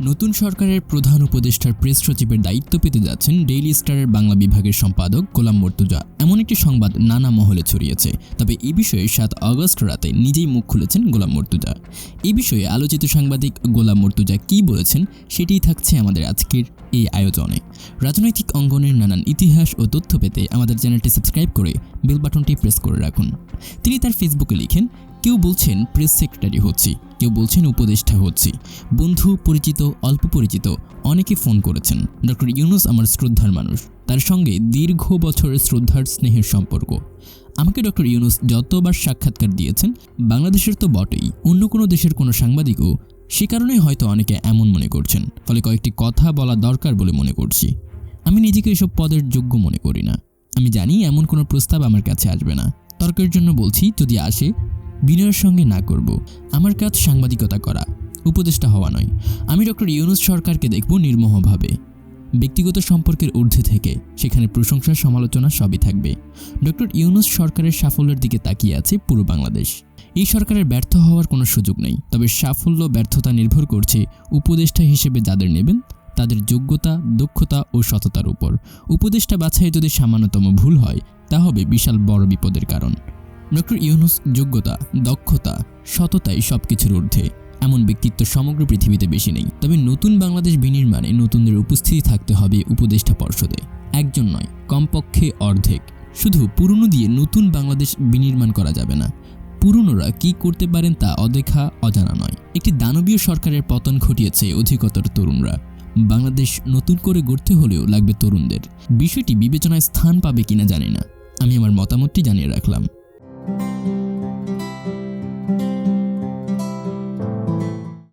নতুন সরকারের প্রধান উপদেষ্টার প্রেস সচিবের দায়িত্ব পেতে যাচ্ছেন ডেইলি স্টারের বাংলা বিভাগের সম্পাদক গোলাম মর্তুজা। এমন একটি সংবাদ নানা মহলে ছড়িয়েছে। তবে এ বিষয়ে সাত আগস্ট রাতে নিজেই মুখ খুলেছেন গোলাম মর্তুজা। এ বিষয়ে আলোচিত সাংবাদিক গোলাম মর্তুজা কী বলেছেন সেটিই থাকছে আমাদের আজকের এই আয়োজনে। রাজনৈতিক অঙ্গনের নানান ইতিহাস ও তথ্য পেতে আমাদের চ্যানেলটি সাবস্ক্রাইব করে বেল বাটনটি প্রেস করে রাখুন। তিনি তার ফেসবুকে লিখেন কেউ বলছেন প্রেস সেক্রেটারি হচ্ছি, কেউ বলছেন উপদেষ্টা হচ্ছি। বন্ধু, পরিচিত, অল্প পরিচিত, অনেকে ফোন করেছেন। ডক্টর ইউনুস আমার শ্রদ্ধার মানুষ। তার সঙ্গে দীর্ঘ বছরের শ্রদ্ধার স্নেহের সম্পর্ক। আমাকে ডক্টর ইউনুস যতবার সাক্ষাৎকার দিয়েছেন, বাংলাদেশের তো বটেই। অন্য কোনো দেশের কোনো সাংবাদিকও সে কারণেই হয়তো অনেকে এমন মনে করছেন। ফলে কয়েকটি কথা বলা দরকার বলে মনে করছি। আমি নিজেকে এসব পদের যোগ্য মনে করি না। আমি জানি এমন কোনো প্রস্তাব আমার কাছে আসবে না। তর্কের জন্য বলছি, যদি আসে বিনয়ের সঙ্গে না করব। আমার কাজ সাংবাদিকতা করা, উপদেষ্টা হওয়া নয়। আমি ডক্টর ইউনুস সরকারকে দেখব নির্মোহভাবে। ব্যক্তিগত সম্পর্কের ঊর্ধ্বে থেকে সেখানে প্রশংসা, সমালোচনা সবই থাকবে। ডক্টর ইউনুস সরকারের সাফল্যের দিকে তাকিয়ে আছে পুরো বাংলাদেশ। এই সরকারের ব্যর্থ হওয়ার কোনো সুযোগ নেই, তবে সাফল্য, ব্যর্থতা নির্ভর করছে উপদেষ্টা হিসেবে যাদের নেবেন, তাদের যোগ্যতা, দক্ষতা ও সততার উপর। উপদেষ্টা বাছাই যদি সামান্যতম ভুল হয়, তা হবে বিশাল বড় বিপদের কারণ। ডক্টর ইউনুস যোগ্যতা, দক্ষতা সততাই সব কিছুর ঊর্ধ্বে। এমন ব্যক্তিত্ব সমগ্র পৃথিবীতে বেশি নেই। তবে নতুন বাংলাদেশ বিনির্মাণে নতুনদের উপস্থিতি থাকতে হবে উপদেষ্টা পর্ষদে। একজন নয়, কমপক্ষে অর্ধেক। শুধু পুরনো দিয়ে নতুন বাংলাদেশ বিনির্মাণ করা যাবে না। পুরনোরা কি করতে পারেন তা অদেখা অজানা নয়। একটি দানবীয় সরকারের পতন ঘটিয়েছে অধিকতর তরুণরা। বাংলাদেশ নতুন করে গড়তে হলেও লাগবে তরুণদের। বিষয়টি বিবেচনায় স্থান পাবে কিনা জানি না। আমি আমার মতামতটি জানিয়ে রাখলাম।